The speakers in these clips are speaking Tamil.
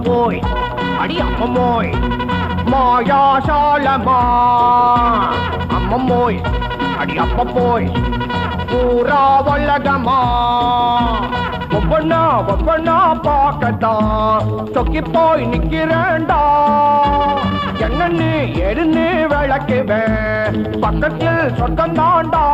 அப்ப போய் அடி அம்மம்மோய் மாயாசாலமா? அம்மம்மோய் அடி அப்ப போய் பூரா வல்லகமா? ஒவ்வொன்னா ஒவ்வொன்னா பார்க்கத்தான் சொக்கி போய் நிக்கிறேண்டா என்னன்னு எருன்னு விளக்குவேன் பக்கத்தில் சொந்தம் தாண்டா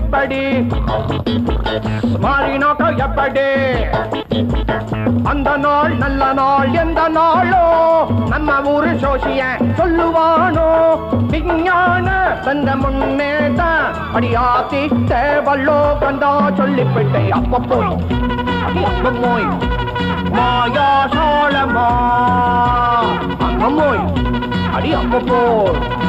இப்படி மாறினாக்க எப்படி? அந்த நாள் நல்ல நாள் எந்த நாளோ? நம்ம ஊரு சோசிய சொல்லுவானோ? விஞ்ஞான வந்த முன்னே முன்னேதான் அடியாத்தி வல்லோ கண்டா சொல்லிவிட்டே அப்ப போய் அடி அப்ப போய். மாயா சோழமா அங்க அடி அப்ப போய்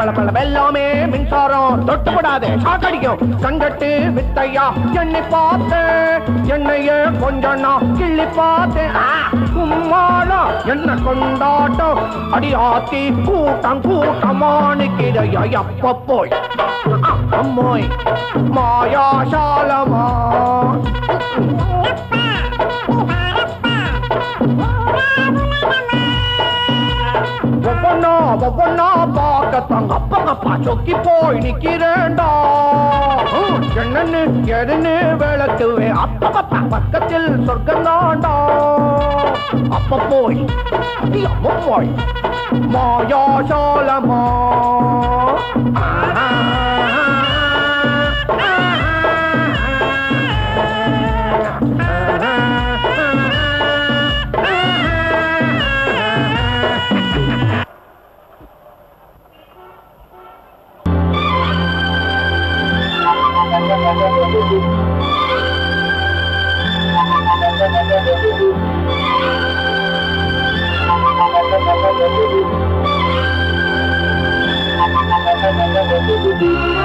பல பல எல்லாமே மின்சாரம் தொட்டுப்படாது சாக்கடிக்கும் கண்டட்டு வித்தையா என்னை பார்த்து. என்னையே கொஞ்சண்ணா கிள்ளி பார்த்து. கும்மாளா என்ன கொண்டாட்டம்? அடி ஆத்தி கூட்டம் கூட்டமானு கிடையா எப்ப போய்? அம்மோய் மாயா சாலமா? ஒவ்வொன்னா ஒவ்வொன்னா தங்க பங்கப்பா சொக்கி போய் நிக்கிறேண்டா என்னன்னு எதுன்னு விளக்குவே. அப்பப்பா பக்கத்தில் சொர்க்கந்தாண்டா. அப்ப போய் போய் மாயா சாலமா Thank you.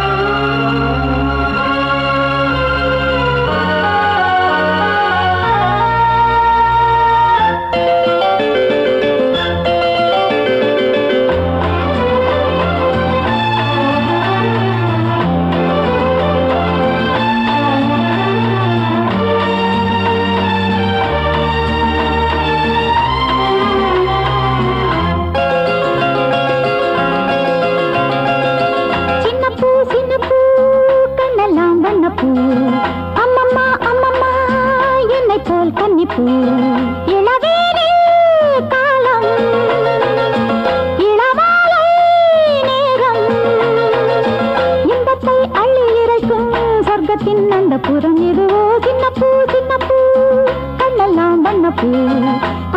சொர்க்கத்தின் புறம் இதுவோ சின்ன பூ சின்ன பூ கண்ணெல்லாம் வண்ண பூ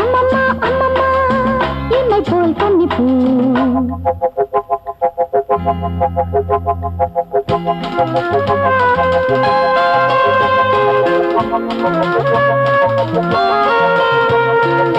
அம்மம்மா அம்மம்மா என்னை போல் கன்னி பூ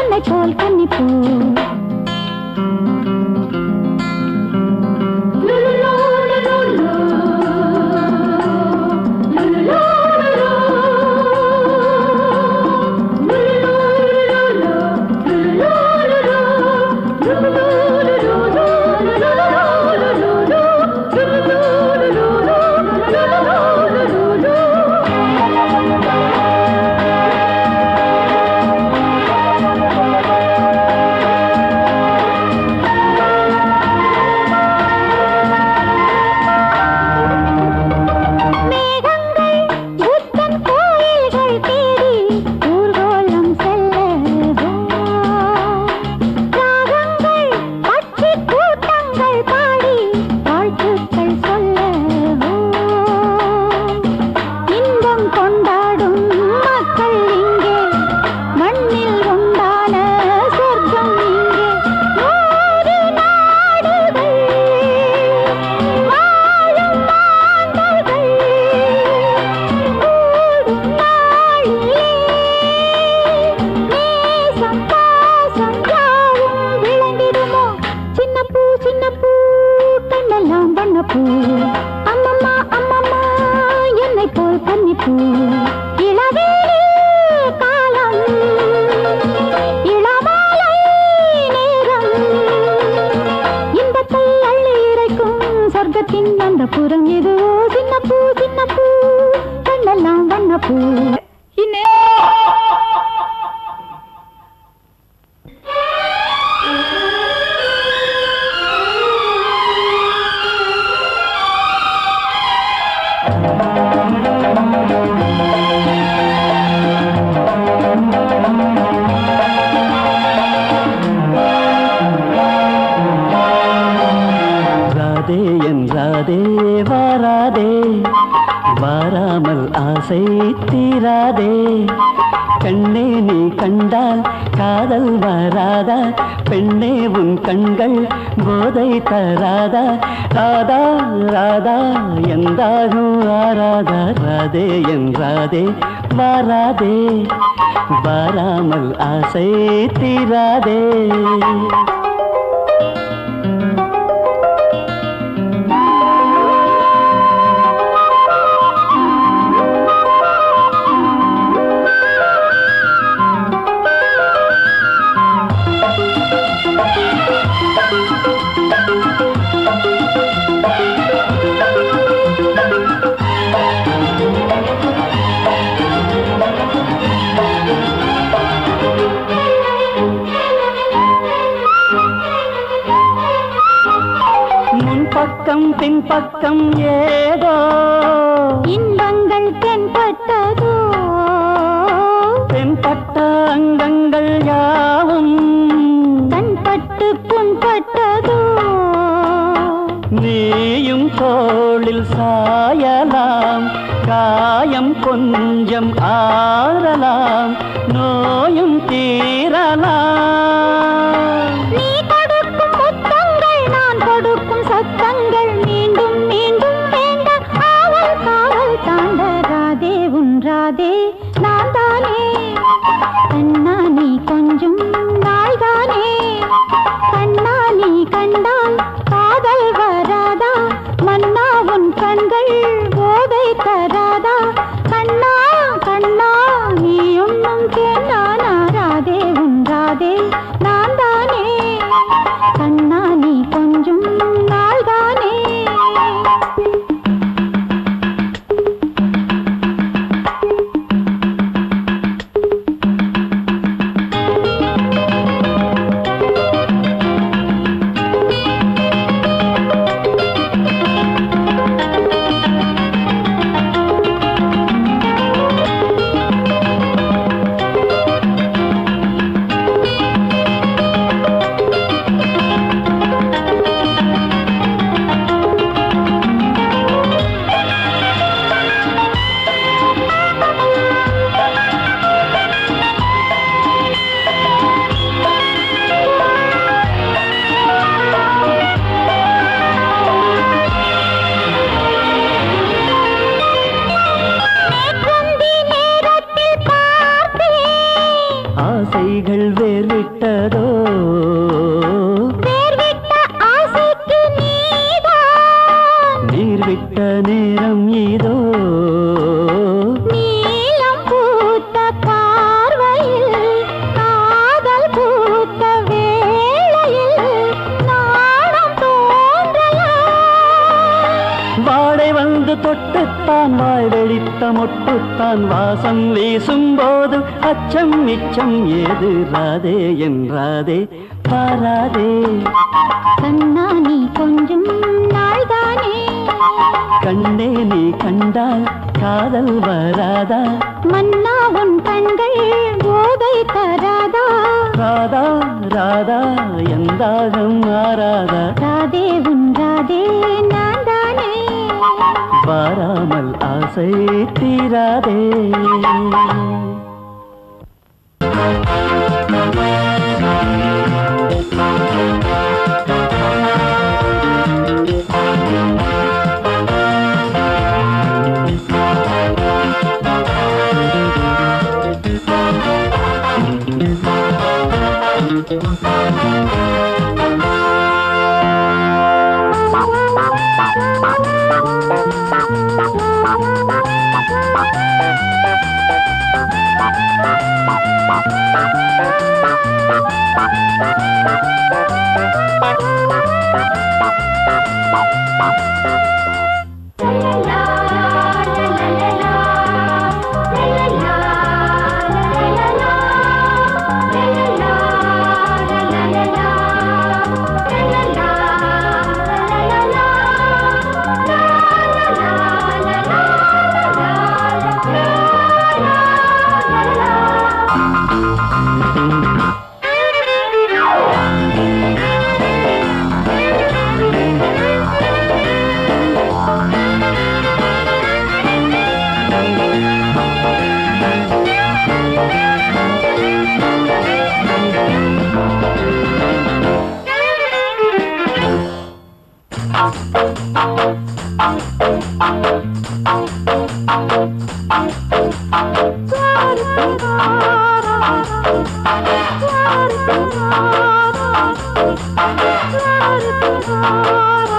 என்னை போல் கன்னி கண்ணெல்லாம் காதல் வராதா? பெண்ணே உன் கண்கள் போதை தராதா? ராதா ராதா எந்தாகும் ஆராதா? ராதே என்றாதே வாராதே. வாராமல் ஆசை தீராதே. முன்பக்கம் பின்பக்கம் ஏதோ. இன்பங்கள் தென்பட்டதோ? தென்பட்ட அங்கங்கள் யாவும். கண்பட்டு புண்பட்டதோ? நீயும் தோளில் சாயலாம் காயம் கொஞ்சம் ஆறலாம் நோயும் தீரலாம். தொட்டுத்தான் வாய் வெடித்த மொட்டுத்தான் வாசம் வீசும் போது அச்சம் நிச்சம் ஏது? ராதே என்றாதே பாராதே. கண்ணா நீ கொஞ்சம் நாள்தானே. கண்ணே நீ கண்டால் காதல் வராதா? மன்னா உன் கண்கள் போதை தராதா? ராதா ராதா எந்தாகம் மாறாதா? ராதே உன் ராதே நான் பாராமல் ஆசை தீராதே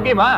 சௌக்கியமா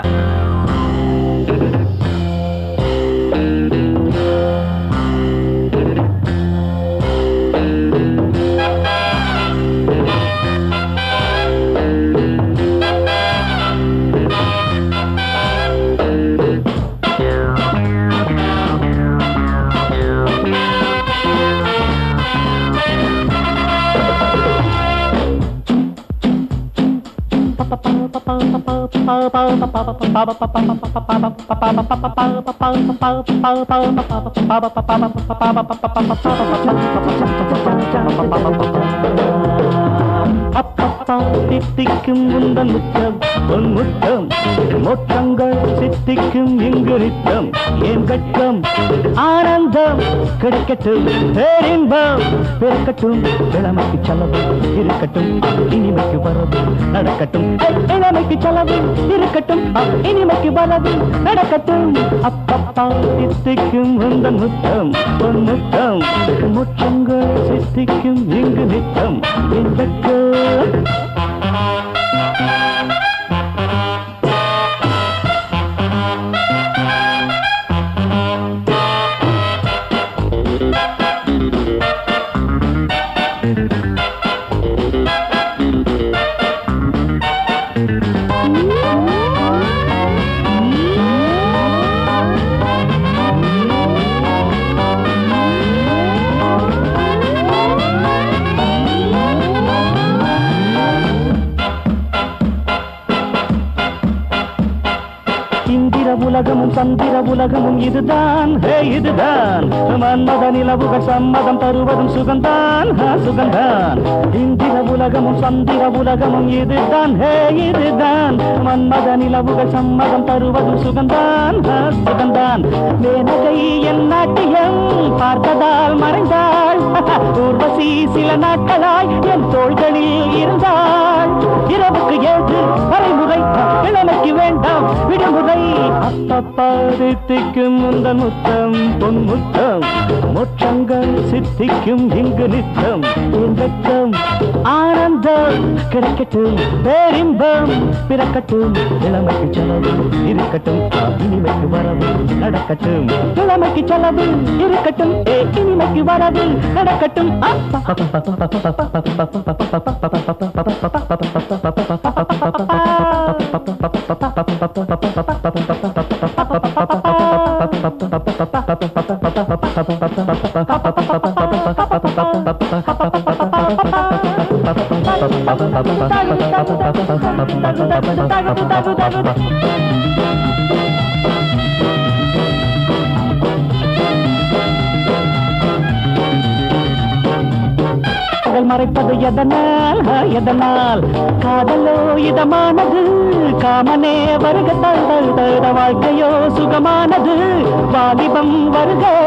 Up, up, அப்பப்பா தித்திக்கும் உந்தன் முத்தம் உன் முத்தம். மொத்தங்கள் சித்திக்கும் இங்கு நித்தம். என் கட்டம் ஆனந்தம். கிடைக்கட்டும் பேரின்பம். பிறக்கட்டும் இளமைக்கு செலவு இருக்கட்டும். இனிமைக்கு வரவு நடக்கட்டும். இளமைக்கு செலவு இருக்கட்டும். இனிமைக்கு வரவு நடக்கட்டும். அப்பப்பா சித்திக்கும் உந்தன் முத்தம் உன் முத்தம். முற்றங்கள் சித்திக்கும் இங்கு நித்தம். என் கட்டம் இதுதான் ஹே இதுதான். மன்மத நிலவு சம்மதம் தருவதும் சுகந்தான் சுகந்தான் இந்திர உலகமும் சந்திர உலகமும் இதுதான். ஹே இதுதான். மன்மத நிலவுகள் சம்மதம் தருவதும் சுகந்தான் சுகந்தான் மேனகை என் நாட்டியம் பார்த்ததால் மறைந்தாள். ஊர்வசி சில நாட்களாய் என் தோள்களில் இருந்தாள். இரவுக்கு ஏற்று வரைமுறை இளமைக்கு வேண்டாம். விடுமுறை. அப்பப்பா தித்திக்கும் இந்த முத்தம் பொன் முத்தம். மொற்றங்கள் சித்திக்கும் இங்கு நித்தம் இன்பம் ஆனந்தம் கிடைக்கட்டும் பேரின்பம். பிறக்கட்டும் இளமைக்கு செலவு இருக்கட்டும். இனிமைக்கு வரவு நடக்கட்டும். இளமைக்கு செலவு இருக்கட்டும். ஏ இனிமைக்கு வரவு நடக்கட்டும். காதல் மறைப்பது எதனால்? எதனால்? காதலோ இதமானது? காமனே வருக தழுத தழுத வாழ்க்கையோ சுகமானது? வாலிபம் வருக.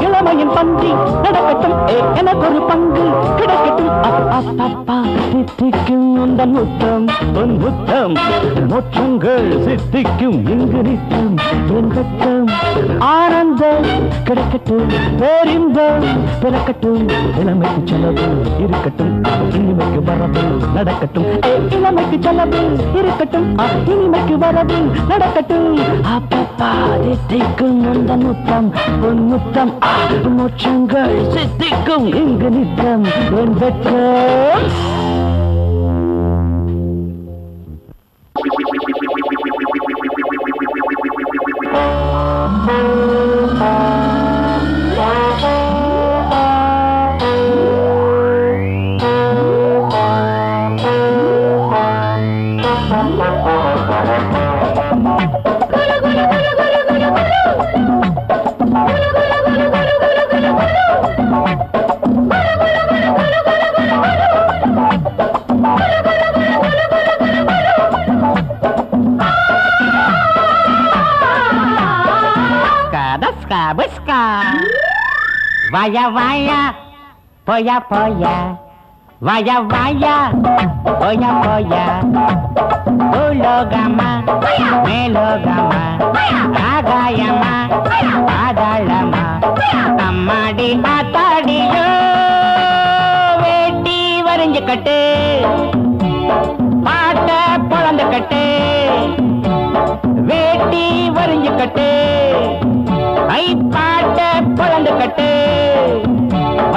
இளமையின் பந்தி நடக்கட்டும். எனக்கு ஒரு பங்கு கிடைக்கட்டும். அப், அப்பா சித்திக்கும் உந்தன் முத்தம் உன் முத்தம். மொற்றங்கள் சித்திக்கும் இங்கு நித்தம். என் வெட்கம் ஆனந்தம் கிடைக்கட்டும் பேரின்பம் பிறக்கட்டும் இளமைக்கு செலவு இருக்கட்டும் இனிமைக்கு வரவு நடக்கட்டும். இளமைக்கு செலவு இருக்கட்டும் இனிமைக்கு வரவு நடக்கட்டும். அப்பப்பா தித்திக்கும் அந்த முத்தம் உன் முத்தம் மோட்சங்கள் சித்திக்கும் இங்கு நித்தம் என் வெட்கம். Vaya, vaya, polla, polla. Vaya, vaya, poya, poya. Ulogama, melogama, agayama, adalama, அம்மாடி ஆத்தாடியோ வேட்டி வரைஞ்சு கட்டு பாட்ட பொழந்து கட்டு வேட்டி வரிஞ்சு கட்டு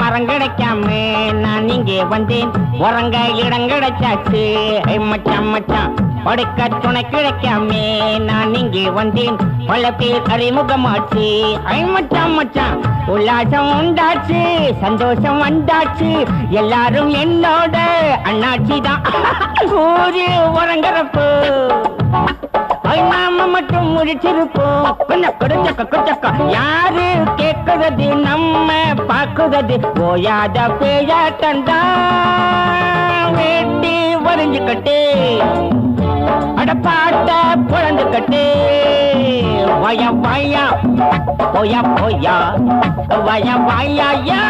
மரம் கிடைக்காம நான் இங்கே வந்தேன். உறங்க இடம் கிடைச்சாச்சு. ஐ மச்சான் மச்சான். படுக்க துணை கிடைக்காம நான் இங்கே வந்தேன். பல அறிமுகமாச்சு. ஐ மச்சான் மச்சான். உல்லாசம் உண்டாச்சு. சந்தோஷம் வந்தாச்சு. எல்லாரும் என்னோட அண்ணாச்சி தான் ஊரு உறங்குறப்போ. நாம மட்டும் முடிச்சிருப்போம் கொஞ்சம் கொடுச்சக்க கொடுச்சக்க யாரு கேக்குறது நம்ம பாக்குறது? ஓயாத பேயாட்டண்டா வேட்டி வரைஞ்சுக்கட்டு. அட பாட்ட வய வயா. போயா போயா. வய வயா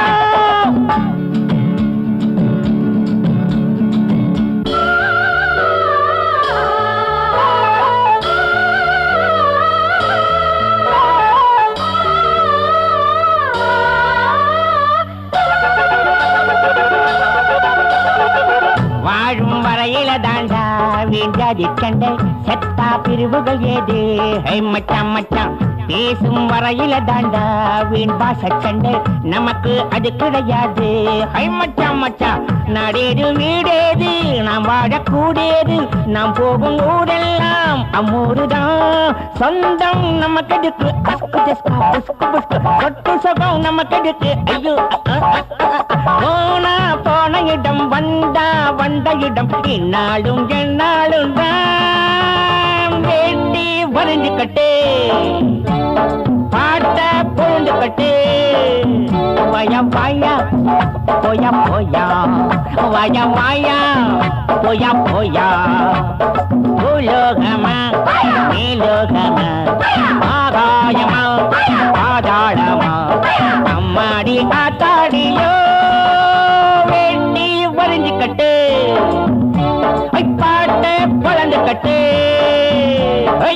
அறிவுகள் ஏதே? ஏது ஹை மச்சான் மச்சான் பேசும் வரையில தாண்டா வீண் பாச சண்டை. நமக்கு அது கிடையாது. ஹை மச்சான் மச்சான் நாடேது வீடேது நாம் வாழக்கூடியது நாம் போகும் ஊரெல்லாம் அம்மூரு தான் சொந்தம் நமக்கு எதுக்கு அஸ்கு சுகம் நமக்கு எதுக்கு ஐயோ போனா போன இடம் வந்தா வந்த இடம். இந்நாளும் எந்நாளும் தான் வேட்டி வரைஞ்சு கட்டு. பாட்ட பொழுந்து கட்டு. வய வாயா போயா போயா. வயம் வாயா போயா போயா. பூலோகமா மேலோகமா ஆகாயமா பாதாளமா. அம்மாடி ஆத்தாடியோ வெட்டி வரைஞ்சு கட்டு. பாட்ட குழந்தை கட்டு. ஐ